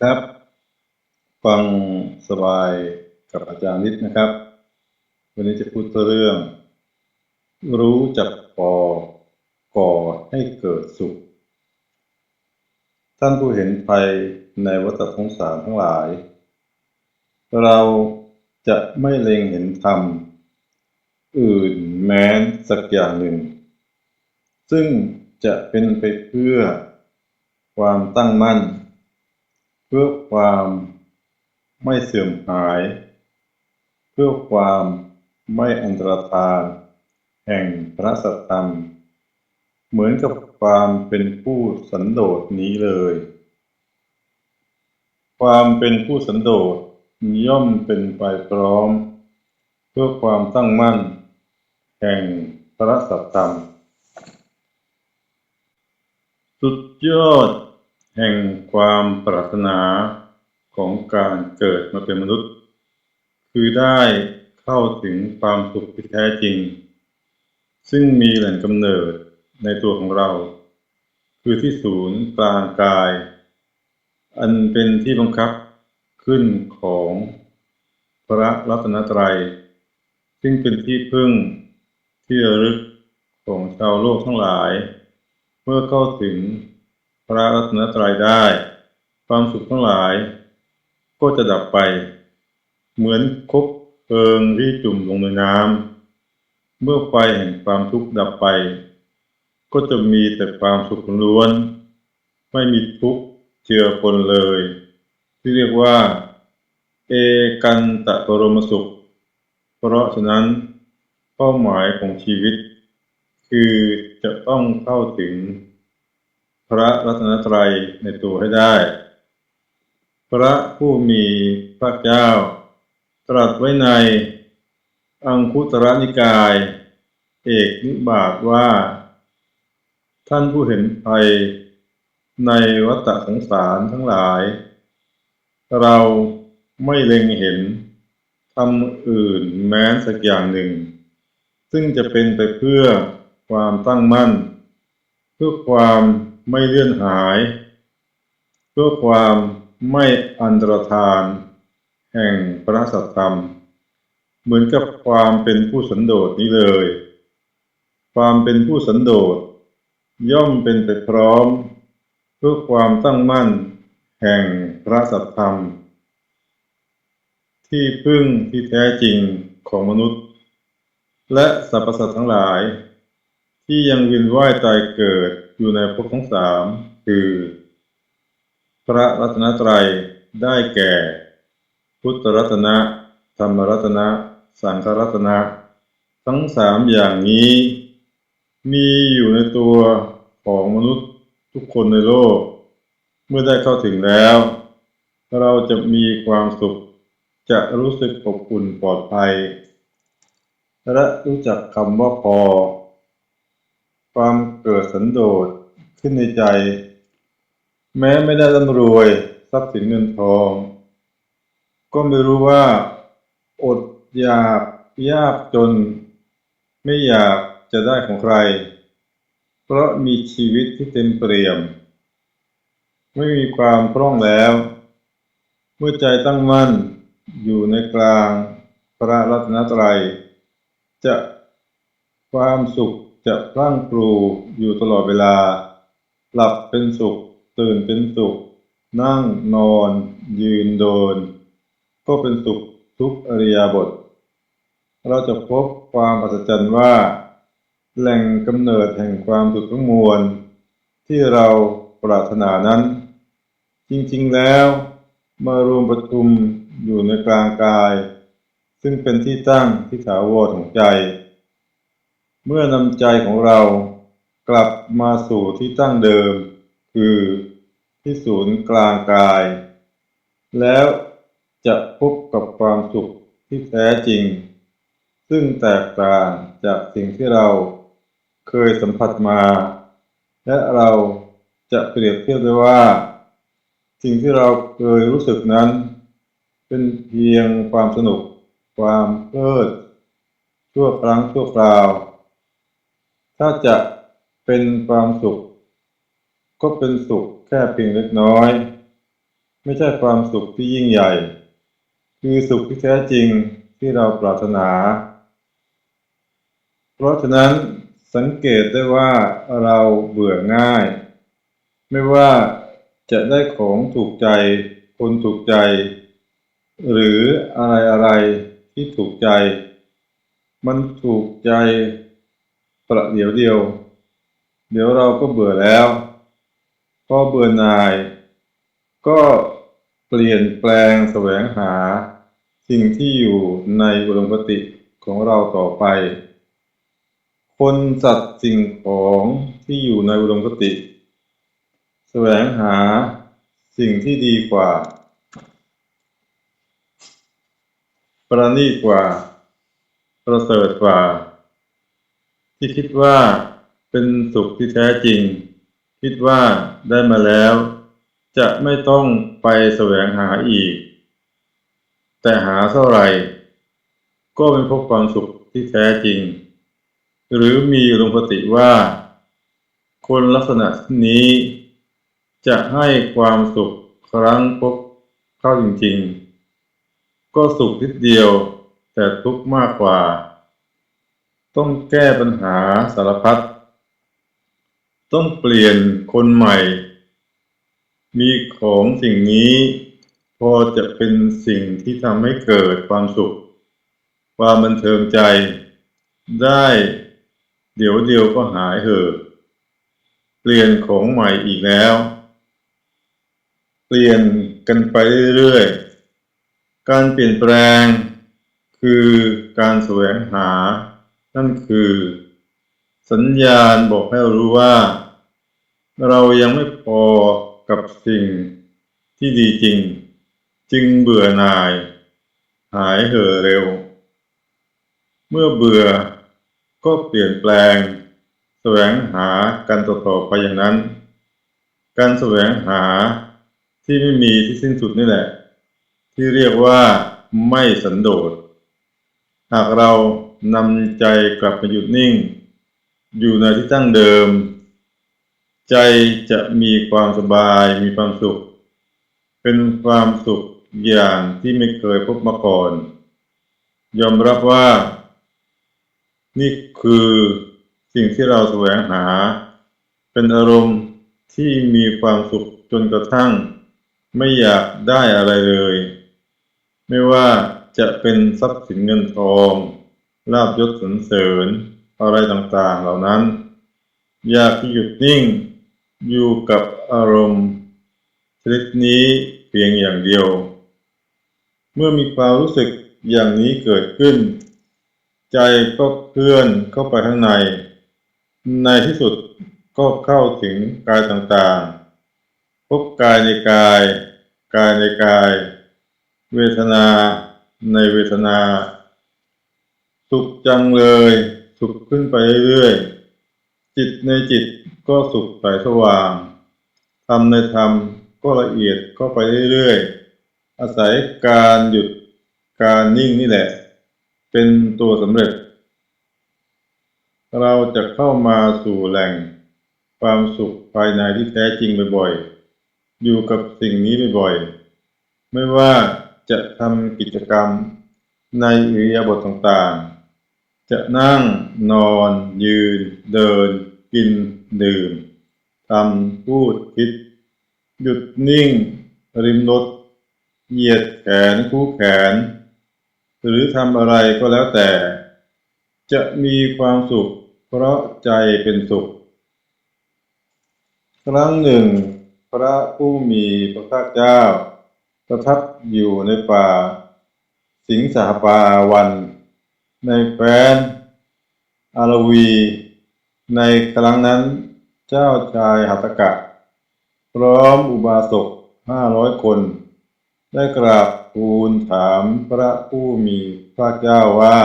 ครับ ฟังสบายกับอาจารย์นิดนะครับ วันนี้จะพูดเรื่อง รู้จักปอก่อให้เกิดสุข ท่านผู้เห็นภัยในวัฏสงสารทั้งหลาย เราจะไม่เล็งเห็นธรรม อื่นแม้นสักอย่างหนึ่ง ซึ่งจะเป็นไปเพื่อความตั้งมั่น เพื่อความไม่เสื่อมหาย เพื่อความไม่อันตรธานแห่งพระสัตธรรม เหมือนกับความเป็นผู้สันโดษนี้เลย ความเป็นผู้สันโดษย่อมเป็นไปพร้อม เพื่อความตั้งมั่น แห่งพระสัตธรรม สุดยอด แห่งความปรารถนาของการเกิดมาเป็นมนุษย์ คือได้เข้าถึงความสุขที่แท้จริง ซึ่งมีแหล่งกำเนิดในตัวของเรา คือที่ศูนย์กลางกาย อันเป็นที่บังคับขึ้นของพระรัตนตรัย ซึ่งเป็นที่พึ่งที่ระลึกของชาวโลกทั้งหลาย เมื่อเข้าถึง พระรัตนตรัยได้ ความสุขทั้งหลาย ก็จะดับไป เหมือนคบเพลิงที่จุ่มลงในน้ำเมื่อไฟแห่งความทุกข์ดับไป ก็จะมีแต่ความสุขล้วน ไม่มีทุกข์เจือปนเลย ที่เรียกว่า เอกันตะปรมสุข เพราะฉะนั้นเป้าหมายของชีวิต คือจะต้องเข้าถึง พระรัตนตรัยในตัวให้ได้ พระผู้มีพระเจ้า ตรัสไว้ใน อังคุตรนิกาย เอกนิบาตว่า ท่านผู้เห็นภัยในวัฏสงสารทั้งหลาย เราไม่เล็งเห็นทำอื่นแม้สักอย่างหนึ่ง ซึ่งจะเป็นไปเพื่อความตั้งมั่น เพื่อความ ไม่เลื่อนหาย เพื่อความไม่อันตรธาน แห่งพระสัตธรรม เหมือนกับความเป็นผู้สันโดษนี้เลย ความเป็นผู้สันโดษ ย่อมเป็นไปพร้อม เพื่อความตั้งมั่น แห่งพระสัตธรรม ที่พึ่งที่แท้จริงของมนุษย์ และสรรพสัตว์ทั้งหลาย ที่ยังวียนว่ายตายเกิด อยู่ในภพทั้งสามคือ พระรัตนตรัยได้แก่ พุทธรัตนะ ธรรมรัตนะ สังฆรัตนะ ทั้งสามอย่างนี้ มีอยู่ในตัวของมนุษย์ทุกคนในโลก เมื่อได้เข้าถึงแล้ว เราจะมีความสุขจะรู้สึกอบอุ่นปลอดภัย และรู้จักคำว่าพอ ความเกิดสันโดษขึ้นในใจ แม้ไม่ได้ร่ำรวยทรัพย์สินเงินทอง ก็ไม่รู้ว่า อดอยากยากจน ไม่อยากจะได้ของใคร เพราะมีชีวิตที่เต็มเปี่ยม ไม่มีความพร่องแล้ว เมื่อใจตั้งมั่นอยู่ในกลางพระรัตนตรัย จะความสุข จะพลั่งปลูอยู่ตลอดเวลา หลับเป็นสุข ตื่นเป็นสุข นั่งนอน ยืนโดน ก็เป็นสุขทุกอริยบท เราจะพบความอัศจรรย์ว่า แหล่งกำเนิดแห่งความสุขทั้งมวล ที่เราปรารถนานั้น จริงๆแล้วมารวมประชุมอยู่ในกลางกาย ซึ่งเป็นที่ตั้งที่ถาวรของใจ เมื่อนำใจของเรากลับมาสู่ที่ตั้งเดิม คือที่ศูนย์กลางกาย แล้วจะพบกับความสุขที่แท้จริง ซึ่งแตกต่างจากสิ่งที่เราเคยสัมผัสมา และเราจะเปรียบเทียบได้ว่า สิ่งที่เราเคยรู้สึกนั้น เป็นเพียงความสนุก ความเพลิดชั่วครั้งชั่วคราว ถ้าจะเป็นความสุข ก็เป็นสุขแค่เพียงเล็กน้อย ไม่ใช่ความสุขที่ยิ่งใหญ่ คือสุขที่แท้จริงที่เราปรารถนา เพราะฉะนั้นสังเกตได้ว่าเราเบื่อง่าย ไม่ว่าจะได้ของถูกใจ คนถูกใจ หรืออะไรอะไรที่ถูกใจ มันถูกใจ ประเดี๋ยวเดียว เดี๋ยวเราก็เบื่อแล้วพอเบื่อหน่าย ก็เปลี่ยนแปลงแสวงหา สิ่งที่อยู่ในอุดมคติของเราต่อไป คนสัตว์สิ่งของที่อยู่ในอุดมคติ แสวงหาสิ่งที่ดีกว่า ประณีตกว่า ประเสริฐกว่า ที่คิดว่าเป็นสุขที่แท้จริง คิดว่าได้มาแล้ว จะไม่ต้องไปแสวงหาอีก แต่หาเท่าไหร่ ก็ไม่พบความสุขที่แท้จริง หรือมีอุดมคติว่า คนลักษณะนี้ จะให้ความสุขครั้งพบเข้าจริงๆ ก็สุขนิดเดียวแต่ทุกข์มากกว่า ต้องแก้ปัญหาสารพัด ต้องเปลี่ยนคนใหม่ มีของสิ่งนี้ พอจะเป็นสิ่งที่ทำให้เกิดความสุข ความบันเทิงใจ ได้เดี๋ยวเดียวก็หายเห่อะเปลี่ยนของใหม่อีกแล้ว เปลี่ยนกันไปเรื่อยๆ การเปลี่ยนแปลง คือการแสวงหา นั่นคือ สัญญาณบอกให้เรารู้ว่า เรายังไม่พอกับสิ่งที่ดีจริง จึงเบื่อหน่าย หายเห่อเร็ว เมื่อเบื่อก็เปลี่ยนแปลง แสวงหากันต่อๆไปอย่างนั้น การแสวงหาที่ไม่มีที่สิ้นสุดนี่แหละ ที่เรียกว่าไม่สันโดษหากเรา นำใจกลับมาหยุดนิ่ง อยู่ในที่ตั้งเดิม ใจจะมีความสบายมีความสุข เป็นความสุขอย่างที่ไม่เคยพบมาก่อน ยอมรับว่า นี่คือสิ่งที่เราแสวงหา เป็นอารมณ์ที่มีความสุขจนกระทั่ง ไม่อยากได้อะไรเลย ไม่ว่าจะเป็นทรัพย์สินเงินทอง ลาบยศสรรเสริญ อะไรต่างๆ เหล่านั้น อยากที่หยุดนิ่งอยู่กับอารมณ์ชนิดนี้เพียงอย่างเดียว เมื่อมีความรู้สึกอย่างนี้เกิดขึ้น ใจก็เคลื่อนเข้าไปข้างใน ในที่สุดก็เข้าถึงกายต่างๆ พบกายในกาย กายในกาย เวทนาในเวทนา สุขจังเลย สุขขึ้นไปเรื่อยๆจิตในจิตก็สุขใสสว่างธรรมในธรรมก็ละเอียดเข้าไปเรื่อยๆอาศัยการหยุดการนิ่งนี่แหละ เป็นตัวสำเร็จ เราจะเข้ามาสู่แหล่งความสุขภายในที่แท้จริงบ่อยๆ อยู่กับสิ่งนี้บ่อยๆ ไม่ว่าจะทำกิจกรรมในอิริยาบถต่างๆ จะนั่งนอนยืนเดิน กินดื่มทำพูดคิด หยุดนิ่ง ริมรถเหยียดแขนคู่แขน หรือทำอะไรก็แล้วแต่ จะมีความสุขเพราะใจเป็นสุข ครั้งหนึ่ง พระผู้มีพระภาคเจ้า ประทับอยู่ในป่า สิงสาปาวัน ในแคว้นอารวี ในครั้งนั้นเจ้าชายหัตกะ พร้อมอุบาสกห้าร้อยคน ได้กราบทูลถามพระผู้มีพระเจ้าว่า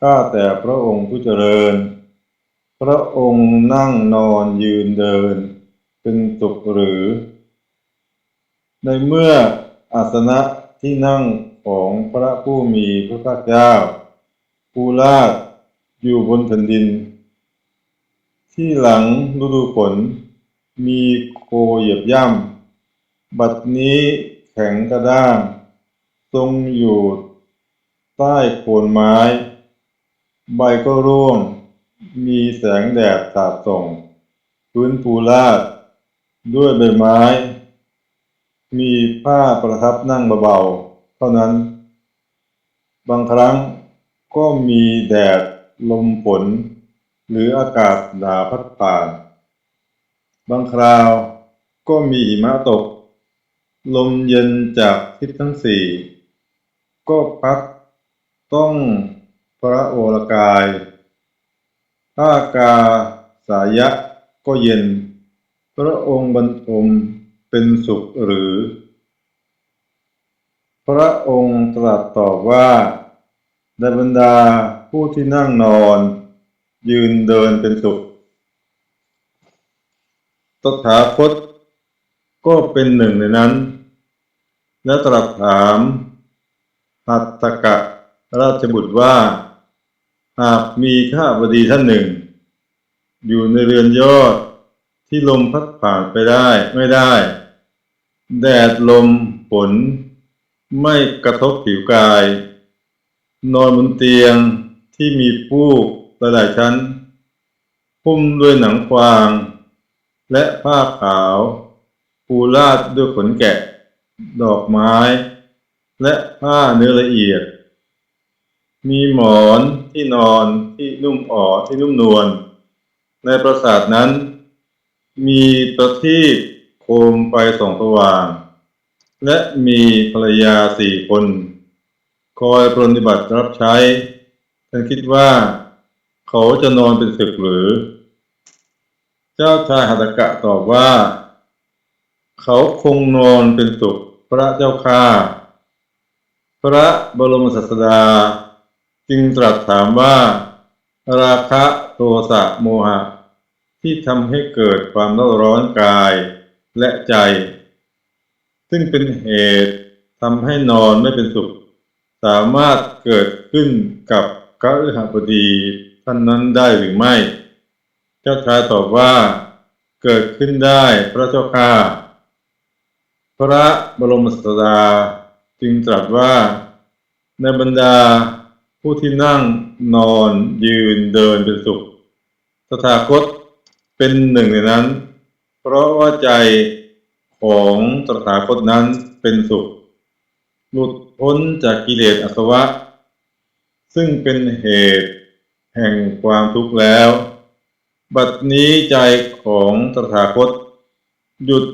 ข้าแต่พระองค์ผู้เจริญ พระองค์นั่งนอนยืนเดิน เป็นสุขหรือ ในเมื่ออาสนะที่นั่งของพระผู้มีพระภาคเจ้า ภูลาดอยู่บนแผ่นดิน ที่หลังฤดูฝนมีโคเหยียบย่บัดนี้แข็งกระด้างทรงอยู่ใต้โคนไม้ ใบก็ร่วง มีแสงแดดสาดส่องพื้นปูลาดด้วยใบไม้ มีผ้าประทับนั่งเบาๆเท่านั้น บางครั้ง ก็มีแดดลมฝนหรืออากาศหนาวพัดผ่านบางคราวก็มีหิมะตก ลมเย็นจากทิศทั้งสี่ ก็พัดต้องพระโอรกายผ้ากาสายะก็เย็น พระองค์บรรทมเป็นสุขหรือ พระองค์ตรัสตอบว่า ในบรรดาผู้ที่นั่งนอน ยืนเดินเป็นสุข ตถาคตก็เป็นหนึ่งในนั้น และตรัสถามหัตถกะราชบุตรว่า หากมีข้าบดีท่านหนึ่ง อยู่ในเรือนยอดที่ลมพัดผ่านไปได้ไม่ได้ แดดลมฝนไม่กระทบผิวกาย นอนบนเตียงที่มีฟูกหลายชั้นหุ้มด้วยหนังควาง และผ้าขาวปูลาดด้วยขนแกะ ดอกไม้ และผ้าเนื้อละเอียด มีหมอนที่นอนที่นุ่มอ่อที่นุ่มนวลในปราสาทนั้น มีประทีปโคมไฟส่องสว่าง และมีภรรยาสี่คน คอยปรนนิบัติรับใช้ ท่านคิดว่า เขาจะนอนเป็นศึกหรือ เจ้าชายหัตถกะตอบว่า เขาคงนอนเป็นสุขพระเจ้าข้าพระบรมศาสดา จึงตรัสถามว่า ราคะโทสะโมหะ ที่ทำให้เกิดความร้อนร้อนกายและใจ ซึ่งเป็นเหตุทำให้นอนไม่เป็นสุข สามารถเกิดขึ้นกับกฤหบดีท่านนั้นได้หรือไม่ เจ้าชายตอบว่าเกิดขึ้นได้พระเจ้าข้าพระบรมศาสดาจึงตรัสว่าในบรรดาผู้ที่นั่งนอนยืนเดินเป็นสุขตถาคตเป็นหนึ่งในนั้น เพราะว่าใจของตถาคตนั้นเป็นสุข หลุดพ้นจากกิเลสอาสวะ ซึ่งเป็นเหตุแห่งความทุกข์แล้ว บัดนี้ใจของตถาคต หยุด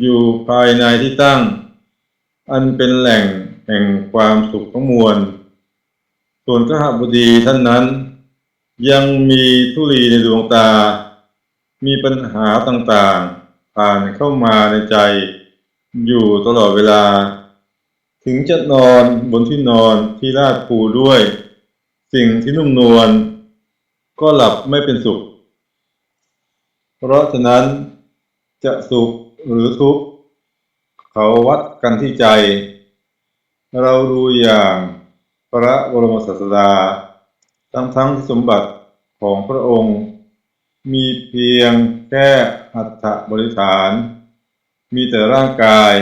อยู่ภายในที่ตั้ง อันเป็นแหล่งแห่งความสุขทั้งมวล ส่วนขหบดีท่านนั้น ยังมีทุลีในดวงตา มีปัญหาต่างๆ ผ่านเข้ามาในใจอยู่ตลอดเวลา ถึงจะนอนบนที่นอนที่ลาดปูด้วย สิ่งที่นุ่มนวลก็หลับไม่เป็นสุข เพราะฉะนั้นจะสุขหรือทุกข์เขาวัดกันที่ใจ เราดูอย่างพระบรมศาสดา ทั้งทั้งสมบัติของพระองค์ มีเพียงแค่อัฐบริฐาน มีแต่ร่างกาย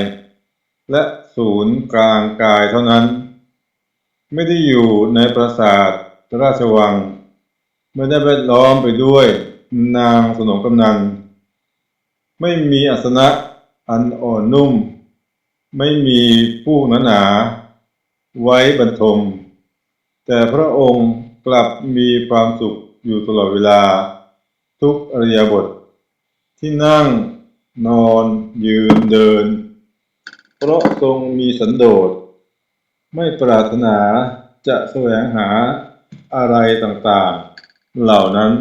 และศูนย์กลางกายเท่านั้น ไม่ได้อยู่ในปราสาทราชวัง ไม่ได้แวดล้อมไปด้วยนางสนมกำนัน ไม่มีอาสนะอันอ่อนนุ่ม ไม่มีผู้หนาหนา ไว้บรรทม แต่พระองค์กลับมีความสุขอยู่ตลอดเวลา ทุกอริยบทที่นั่งนอนยืนเดิน เพราะทรงมีสันโดษ ไม่ปรารถนาจะแสวงหาอะไรต่างๆ เหล่านั้น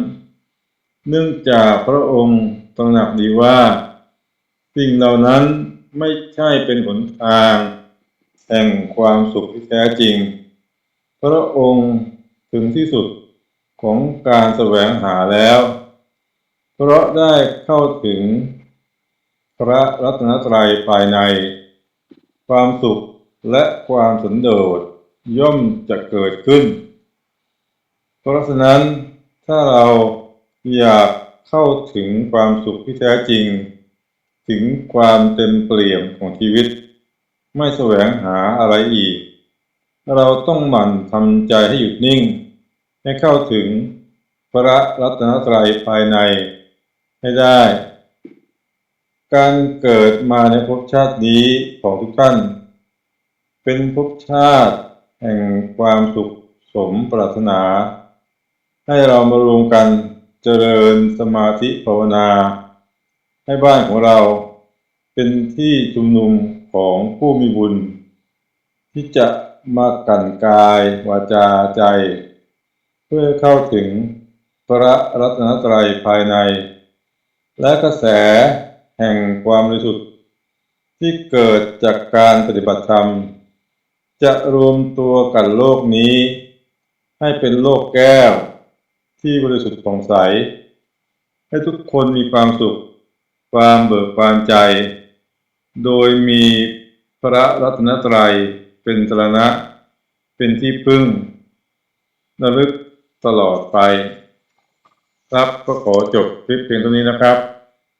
เนื่องจากพระองค์ตระหนักดีว่า สิ่งเหล่านั้นไม่ใช่เป็นหนทาง แห่งความสุขที่แท้จริง พระองค์ถึงที่สุดของการแสวงหาแล้ว เพราะได้เข้าถึงพระรัตนตรัยภายใน ความสุขและความสันโดษย่อมจะเกิดขึ้น เพราะฉะนั้นถ้าเราอยากเข้าถึงความสุขที่แท้จริง ถึงความเต็มเปลี่ยมของชีวิต ไม่แสวงหาอะไรอีก เราต้องหมั่นทำใจให้หยุดนิ่ง ให้เข้าถึงพระรัตนตรัยภายในให้ได้ การเกิดมาในภพชาตินี้ของทุกท่าน เป็นภพชาติแห่งความสุขสมปรารถนา ให้เรามารวมกันเจริญสมาธิภาวนา ให้บ้านของเราเป็นที่ชุมนุมของผู้มีบุญ ที่จะมากลั่นกายวาจาใจ เพื่อเข้าถึงพระรัตนตรัยภายใน และกระแส แห่งความบริสุทธิ์ที่เกิดจากการปฏิบัติธรรม จะรวมตัวกันโลกนี้ ให้เป็นโลกแก้วที่บริสุทธิ์ผ่องใส ให้ทุกคนมีความสุข ความเบิกบานใจ โดยมีพระรัตนตรัยเป็นสรณะ เป็นที่พึ่งระลึกตลอดไป ครับก็ขอจบคลิปเพียงเท่านี้นะครับ